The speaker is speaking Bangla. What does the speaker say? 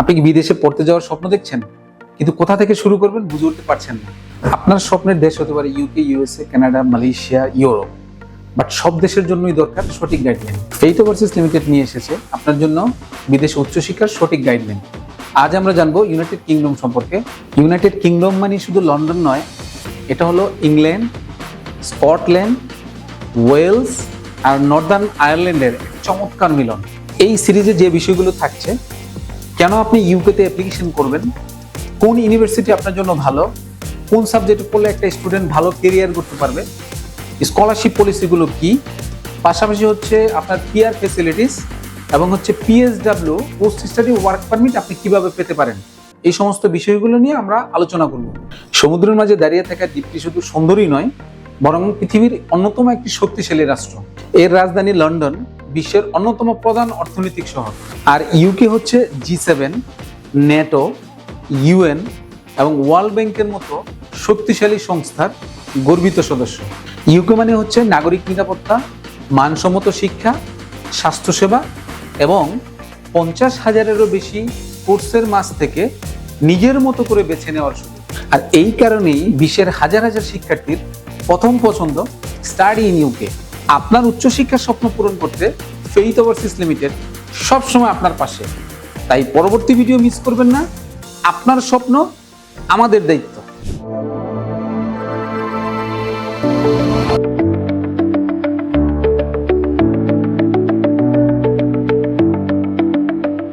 আপনি কি বিদেশে পড়তে যাওয়ার স্বপ্ন দেখছেন? কিন্তু কোথা থেকে শুরু করবেন বুঝে উঠতে পারছেন না। আপনার স্বপ্নের দেশ হতে পারে UK USA Canada Malaysia Europe but সব দেশের জন্যই দরকার সঠিক গাইডলাইন ফেইট ওভারসিস লিমিটেড নিয়ে এসেছে। আপনার জন্য বিদেশে উচ্চশিক্ষার সঠিক গাইডলাইন আজ আমরা জানব ইউনাইটেড কিংডম সম্পর্কে। ইউনাইটেড কিংডম মানে শুধু লন্ডন নয়, এটা হলো ইংল্যান্ড, স্কটল্যান্ড, ওয়েলস আর নর্দার্ন আয়ারল্যান্ডের চমৎকার মিলন। এই সিরিজে যে বিষয়গুলো থাকছে কেন আপনি ইউকেতে অ্যাপ্লিকেশন করবেন? কোন ইউনিভার্সিটি আপনার জন্য ভালো? কোন সাবজেক্টে পড়লে একটা স্টুডেন্ট ভালো কেরিয়ার করতে পারবে? স্কলারশিপ পলিসিগুলো কি? পাশাপাশি হচ্ছে আপনার পিআর ফেসিলিটিস এবং হচ্ছে PSW post study work permit আপনি কীভাবে পেতে পারেন? এই সমস্ত বিষয়গুলো নিয়ে আমরা আলোচনা করব। সমুদ্রের মাঝে দাঁড়িয়ে থাকা দ্বীপটি শুধু সুন্দরই নয়, বরং পৃথিবীর অন্যতম একটি শক্তিশালী রাষ্ট্র। এর রাজধানী লন্ডন বিশ্বের অন্যতম প্রধান অর্থনৈতিক শহর। আর ইউকে হচ্ছে জি সেভেন নেটো ইউএন এবং ওয়ার্ল্ড ব্যাংকের মতো শক্তিশালী সংস্থার গর্বিত সদস্য। ইউকে মানে হচ্ছে নাগরিক নিরাপত্তা, মানসম্মত শিক্ষা, স্বাস্থ্যসেবা এবং পঞ্চাশ হাজারেরও বেশি কোর্সের মাস থেকে নিজের মতো করে বেছে নেওয়ার সুযোগ। আর এই কারণেই বিশ্বের হাজার হাজার শিক্ষার্থীর প্রথম পছন্দ স্টাডি ইন ইউকে আপনার উচ্চশিক্ষার স্বপ্ন পূরণ করতে ফেইথ ওভারসিস লিমিটেড সবসময় আপনার পাশে। তাই পরবর্তী ভিডিও মিস করবেন না। আপনার স্বপ্ন আমাদের দায়িত্ব